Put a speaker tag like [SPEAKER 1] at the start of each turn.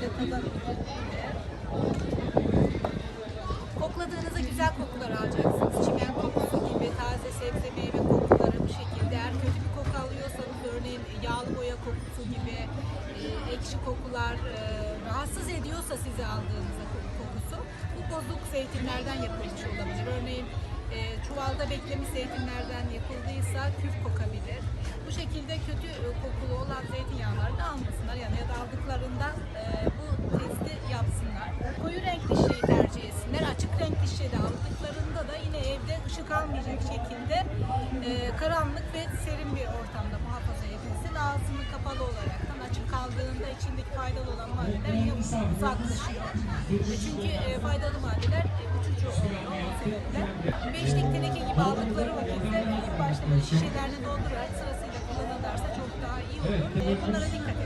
[SPEAKER 1] tadabilir. Kokladığınızda güzel kokular alacaksınız. Çimen kokusu gibi, taze sebze meyve kokuları bu şekilde. Eğer kötü bir koku alıyorsanız örneğin yağlı boya kokusu gibi e, ekşi kokular e, rahatsız ediyorsa sizi aldığınızda koku- kokusu bu bozuk zeytinlerden yapılmış olabilir. Örneğin e, çuvalda beklemiş zeytinlerden yapıldıysa küf kokabilir. Bu şekilde kötü evde ışık almayacak şekilde e, karanlık ve serin bir ortamda muhafaza edilsin. Ağzını kapalı olaraktan açık kaldığında içindeki faydalı olan maddeler yine uzaklaşıyor. E, Çünkü e, faydalı maddeler e, uçucu oluyor o sebeple. Beşlik gibi aldıkları vakitte ilk başta böyle şişelerine doldurarak sırasıyla kullanırlarsa çok daha iyi olur. E, bunlara dikkat edin.